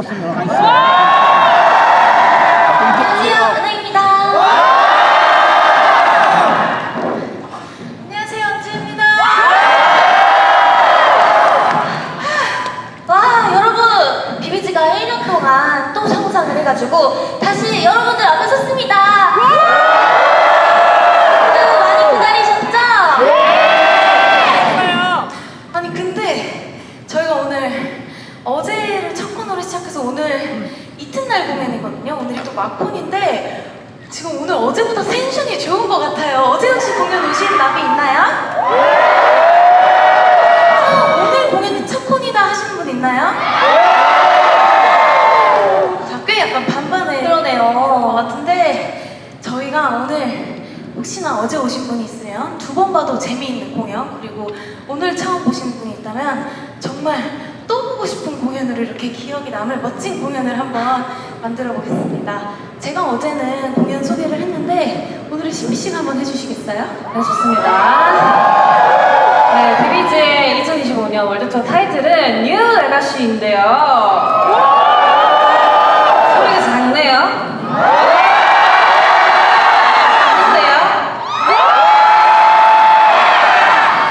고맙습니다. 안녕하세요, 은하입니다. 안녕하세요, 은주입니다. 와, 여러분, 비비지가 1년 동안 또 성장을 해가지고 오늘 이튿날 공연이거든요. 오늘이 또 막콘인데 지금 오늘 어제보다 텐션이 좋은 것 같아요. 어제 혹시 공연 오신 남이 있나요? 어, 오늘 공연이 첫 콘이다 하시는 분 있나요? 자, 꽤 약간 반반의 그러네요. 같은데 저희가 오늘 혹시나 어제 오신 분이 있으면 두 번 봐도 재미있는 공연 그리고 오늘 처음 보시는 분이 있다면 정말 또 보고 싶은 공연으로 이렇게 기억이 남을 멋진 공연을 한번 만들어 보겠습니다. 제가 어제는 공연 소개를 했는데 오늘은 신비 씨가 한번 해주시겠어요? 네, 좋습니다. 네, 비비지의 2025년 월드투어 타이틀은 뉴 레가시인데요. 소리가 작네요.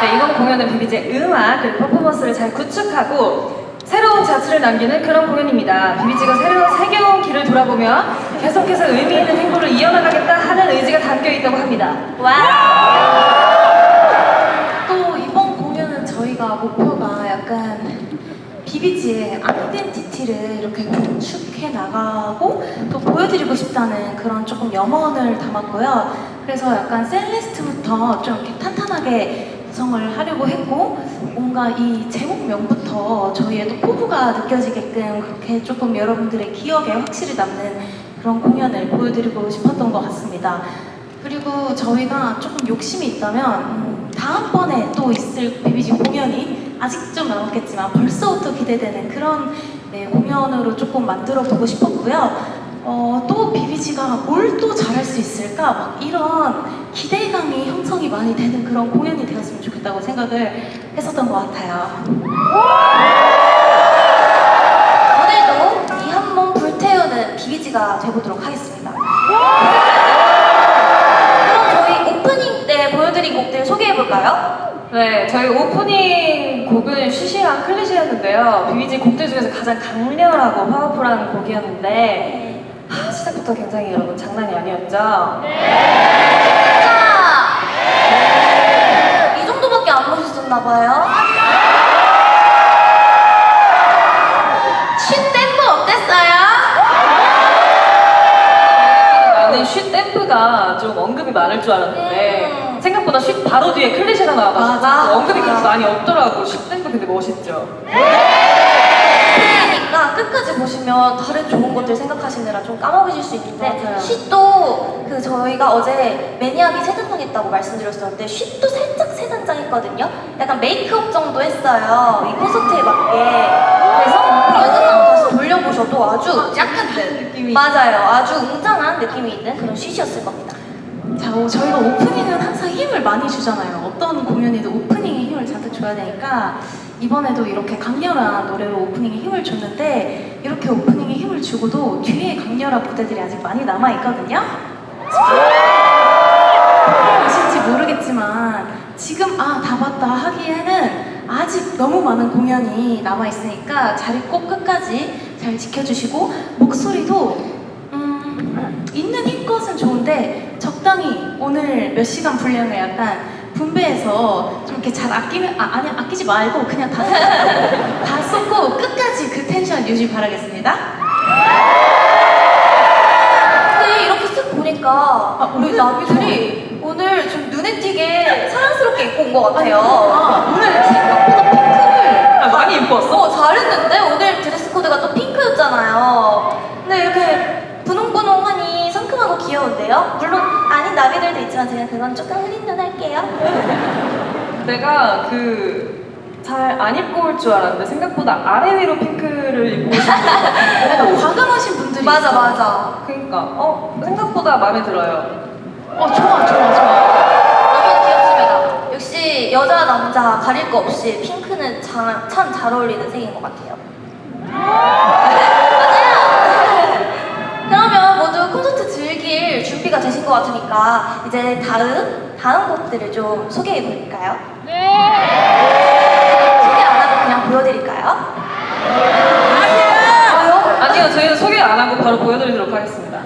네, 이번 공연은 비비지의 음악 그리고 퍼포먼스를 잘 구축하고 새로운 자취를 남기는 그런 공연입니다. 비비지가 새로운 새겨운 길을 돌아보며 계속해서 의미 있는 행보를 이어나가겠다 하는 의지가 담겨 있다고 합니다. 또 이번 공연은 저희가 목표가 약간 비비지의 아이덴티티를 이렇게 구축해 나가고 또 보여드리고 싶다는 그런 조금 염원을 담았고요. 그래서 약간 셀레스트부터 좀 이렇게 탄탄하게 구성을 하려고 했고 뭔가 이 제목명부터 저희의 또 포부가 느껴지게끔 그렇게 조금 여러분들의 기억에 확실히 남는 그런 공연을 보여드리고 싶었던 것 같습니다. 그리고 저희가 조금 욕심이 있다면 음, 다음번에 또 있을 비비지 공연이 아직 좀 남았겠지만 벌써부터 기대되는 그런 네, 공연으로 조금 만들어 보고 싶었고요. 어, 또 비비지가 뭘 또 잘할 수 있을까? 막 이런 기대감이 형성이 많이 되는 그런 공연이 되었으면 좋겠다 고 생각을 했었던 것 같아요. 오늘도 이 한 몸 불태우는 비비지가 되보도록 하겠습니다. 그럼 저희 오프닝 때 보여드린 곡들 소개해볼까요? 네, 저희 오프닝 곡은 쉬쉬랑 클리셰였는데요. 비비지 곡들 중에서 가장 강렬하고 파워풀한 곡이었는데 하, 시작부터 굉장히 여러분 장난이 아니었죠? 자, 안 보셨었나 봐요. 쉿 댄브 어땠어요? 나는 쉿 댐프가 좀 언급이 많을 줄 알았는데 음. 생각보다 쉿 바로 뒤에 클리셰가 나와가지고 맞아. 언급이 그렇게 많이 없더라고. 쉿 댐프 근데 멋있죠? 끝까지 보시면 다른 좋은 것들 생각하시느라 좀 까먹으실 수 있는데 맞아요. 쉿도 그 저희가 어제 매니악이 세 단장 했다고 말씀드렸었는데 쉿도 살짝 세 단장 했거든요. 약간 메이크업 정도 했어요. 이 콘서트에 맞게. 그래서 영상만 다시 돌려보셔도 아주 약간 그 느낌이 맞아요. 아주 웅장한 느낌이 있는 그런 쉿이었을 겁니다. 자, 어, 저희가 오프닝은 항상 힘을 많이 주잖아요. 어떤 공연이든 오프닝에 힘을 잔뜩 줘야 되니까 이번에도 이렇게 강렬한 노래로 오프닝에 힘을 줬는데 이렇게 오프닝에 힘을 주고도 뒤에 강렬한 무대들이 아직 많이 남아 있거든요. 아실지 모르겠지만 지금 아 다 봤다 하기에는 아직 너무 많은 공연이 남아 있으니까 자리 꼭 끝까지 잘 지켜주시고 목소리도 음, 있는 힘껏은 좋은데 적당히 오늘 몇 시간 분량을 약간 분배해서 좀 이렇게 잘 아끼면 아, 아니 아끼지 말고 그냥 다, 다 쏟고 끝까지 그 텐션 유지 바라겠습니다. 근데 이렇게 쓱 보니까 아, 우리 나비들이 오늘 좀 눈에 띄게 사랑스럽게 입고 온 것 같아요. 아, 오늘 생각보다 핑크를 아, 많이 이뻤어? 어, 잘했는데? 오늘 드레스 코드가 또 핑크였잖아요. 근데 이렇게 분홍분홍하니 상큼하고 귀여운데요? 물론 있지만 제가 그건 조금 흐린 눈 할게요. 내가 그 잘 안 입고 올 줄 알았는데 생각보다 아래 위로 핑크를 입고 오신 분 약간 과감하신 분들이 맞아, 있어. 맞아. 그러니까 어 생각보다 마음에 들어요. 어 좋아 좋아 좋아. 너무 귀엽습니다. 역시 여자, 남자 가릴 거 없이 핑크는 참 잘 어울리는 색인 것 같아요. 즐길 준비가 되신 것 같으니까 이제 다음, 다음 곡들을 좀 소개해 볼까요? 소개 안 하고 그냥 보여드릴까요? 아니요. 아니요 저희는 소개 안 하고 바로 보여드리도록 하겠습니다.